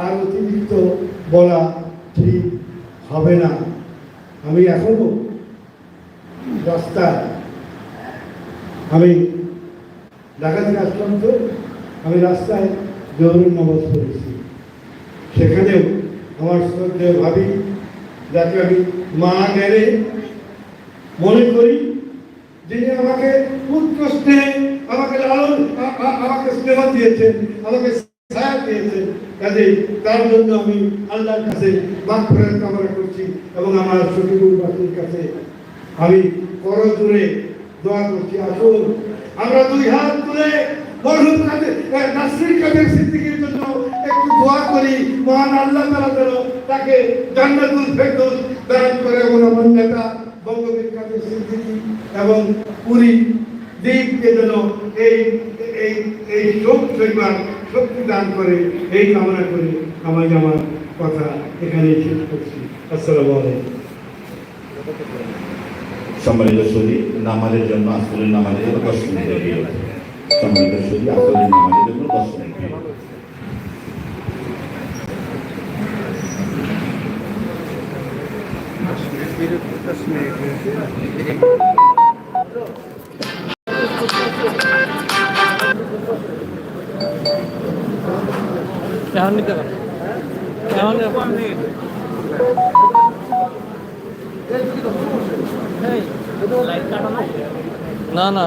আর অতিরিক্ত বলা ঠিক হবে না। আমি এখনও রাস্তায়, আমি ঢাকা থেকে আসলাম তো, আমি রাস্তায় জোহরের নামাজ পড়েছি। সেখানেও আমার শ্রদ্ধেয় ভাবি, যাকে আমি মা জ্ঞানে মনে করি, যিনি আমাকে পুত্র স্নেহে আমাকে লালন আমাকে স্নেহ দিয়েছেন, আমাকে ছায়া দিয়েছেন কাজে, তার জন্য আমি আল্লাহর কাছে মাফ কামনা করছি এবং আমার শফিকুরবাসীর কাছে আমি করজোরে দোয়া করছি। আসুন, আমরা দুই হাত তুলে মরহুম নাসরির কাদের সিদ্দিকীর জন্য একটু করি। মহান আল্লাহ তাআলা তাকে জান্নাতুল ফেরদৌস দান করে এবং আমার নেতা বঙ্গবীর কাদের এবং পুরী দ্বীপকে যেন এই এই এই শোক সইবার শক্তি দান করে এই কামনা করে আমার আমার কথা এখানেই শেষ করছি। আসসালামু আলাইকুম। সম্মানিত সদী নামাজের জন্য আসলের নামাজের জন্য দশ বিরত সম্মানিত সদী আসলের নামাজের জন্য দশ মিনিট। কেমন নিতে পারে কেমন না না